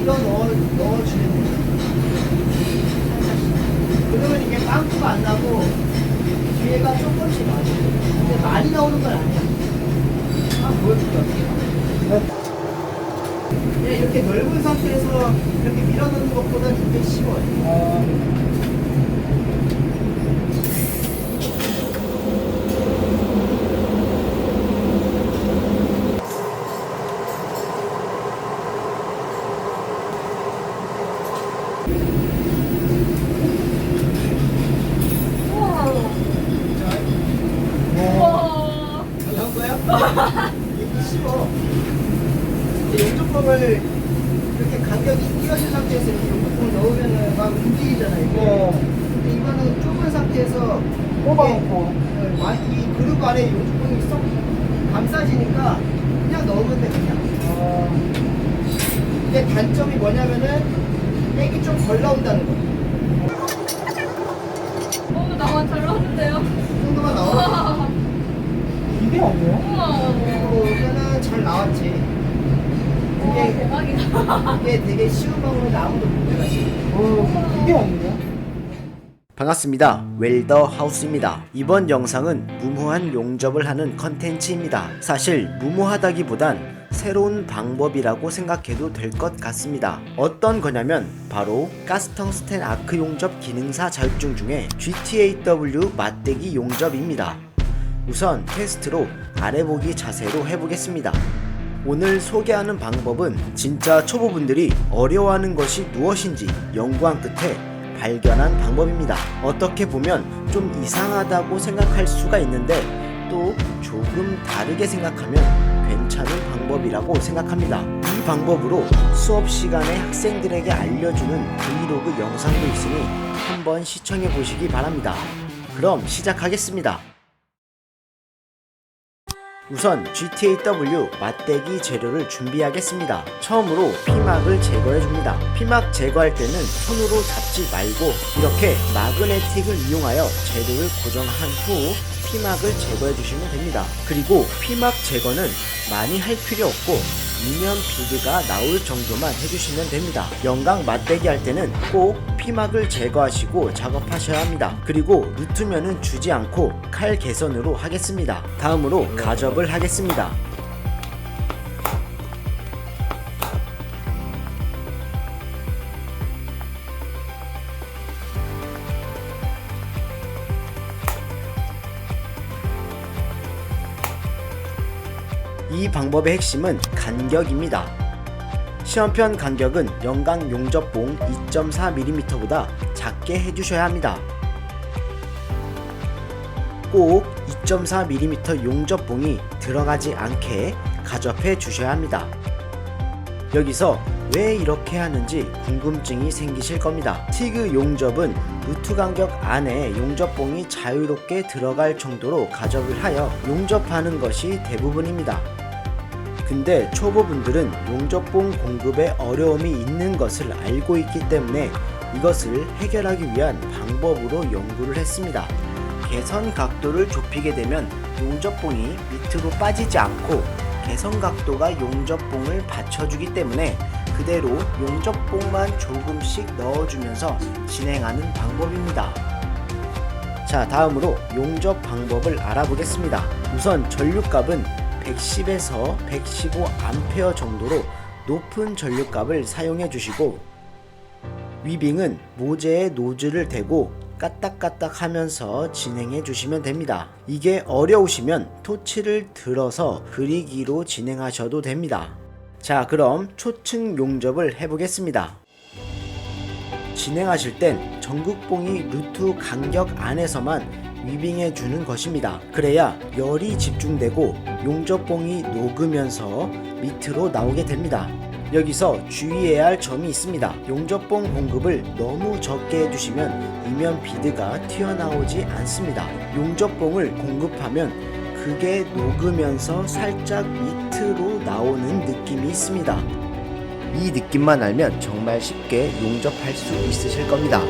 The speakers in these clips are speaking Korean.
이거 넣어, 넣어주면 돼요. 그러면 이게 빵꾸가 안 나고 뒤에가 조금씩 나와요. 근데 많이 나오는 건 아니야. 아, 보여줄게, 어떻게. 네, 이렇게 넓은 상태에서 이렇게 밀어넣는 것보다 굉장히 쉬워요. 아. 네. 쉬워. 이제 용접봉을 이렇게 간격이 띄어진 상태에서 이렇게 용접봉을 넣으면은 막 움직이잖아요. 이게. 근데 이거는 좁은 상태에서 뽑아놓고. 이게, 어, 와- 이 그룹 안에 용접봉이 쏙 감싸지니까 그냥 넣으면 돼 그냥. 근데 단점이 뭐냐면은 액이 좀 덜 나온다는 거. 어, 나만 잘 나오는데요? 이 정도만 나와. 이게 아니에요? 우와. 그러면은 잘 나왔지. 와, 이게 대박이다. 이게 되게 쉬운 방법인데 아무도 못 해가지고. 어, 이게 아니에요? 반갑습니다. 웰더 하우스입니다. 이번 영상은 무모한 용접을 하는 컨텐츠입니다. 사실 무모하다기보단 새로운 방법이라고 생각해도 될 것 같습니다. 어떤 거냐면 바로 가스텅스텐 아크 용접 기능사 자격증 중에 GTAW 맞대기 용접입니다. 우선 테스트로 아래 보기 자세로 해보겠습니다. 오늘 소개하는 방법은 진짜 초보분들이 어려워하는 것이 무엇인지 연구한 끝에 발견한 방법입니다. 어떻게 보면 좀 이상하다고 생각할 수가 있는데 또 조금 다르게 생각하면 괜찮은 방법이라고 생각합니다. 이 방법으로 수업 시간에 학생들에게 알려주는 브이로그 영상도 있으니 한번 시청해 보시기 바랍니다. 그럼 시작하겠습니다. 우선 GTAW 맞대기 재료를 준비하겠습니다. 처음으로 피막을 제거해 줍니다. 피막 제거할 때는 손으로 잡지 말고 이렇게 마그네틱을 이용하여 재료를 고정한 후 피막을 제거해 주시면 됩니다. 그리고 피막 제거는 많이 할 필요 없고 이면 비드가 나올 정도만 해주시면 됩니다. 영광 맞대기 할 때는 꼭 피막을 제거하시고 작업하셔야 합니다. 그리고 루트면은 주지 않고 칼 개선으로 하겠습니다. 다음으로 가접을 하겠습니다. 이 방법의 핵심은 간격입니다. 시험편 간격은 영광 용접봉 2.4mm보다 작게 해주셔야 합니다. 꼭 2.4mm 용접봉이 들어가지 않게 가접해 주셔야 합니다. 여기서 왜 이렇게 하는지 궁금증이 생기실 겁니다. 티그 용접은 루트 간격 안에 용접봉이 자유롭게 들어갈 정도로 가접을 하여 용접하는 것이 대부분입니다. 근데 초보분들은 용접봉 공급에 어려움이 있는 것을 알고 있기 때문에 이것을 해결하기 위한 방법으로 연구를 했습니다. 개선 각도를 좁히게 되면 용접봉이 밑으로 빠지지 않고 개선 각도가 용접봉을 받쳐주기 때문에 그대로 용접봉만 조금씩 넣어주면서 진행하는 방법입니다. 자, 다음으로 용접 방법을 알아보겠습니다. 우선 전류값은 110에서 115A 정도로 높은 전류값을 사용해 주시고 위빙은 모재에 노즐을 대고 까딱까딱 하면서 진행해 주시면 됩니다. 이게 어려우시면 토치를 들어서 그리기로 진행하셔도 됩니다. 자, 그럼 초층 용접을 해보겠습니다. 진행하실 땐 전극봉이 루트 간격 안에서만 위빙해 주는 것입니다. 그래야 열이 집중되고 용접봉이 녹으면서 밑으로 나오게 됩니다. 여기서 주의해야 할 점이 있습니다. 용접봉 공급을 너무 적게 해주시면 이면 비드가 튀어나오지 않습니다. 용접봉을 공급하면 그게 녹으면서 살짝 밑으로 나오는 느낌이 있습니다. 이 느낌만 알면 정말 쉽게 용접할 수 있으실 겁니다.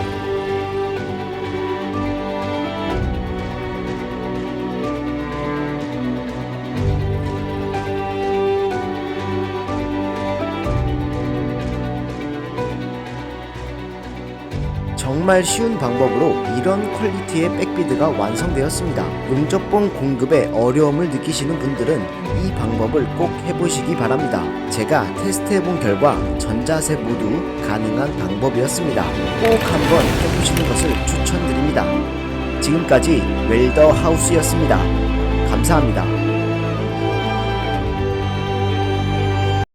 정말 쉬운 방법으로 이런 퀄리티의 백비드가 완성되었습니다. 용접봉 공급에 어려움을 느끼시는 분들은 이 방법을 꼭 해보시기 바랍니다. 제가 테스트해본 결과 전자세 모두 가능한 방법이었습니다. 꼭 한번 해보시는 것을 추천드립니다. 지금까지 웰더 하우스였습니다. 감사합니다.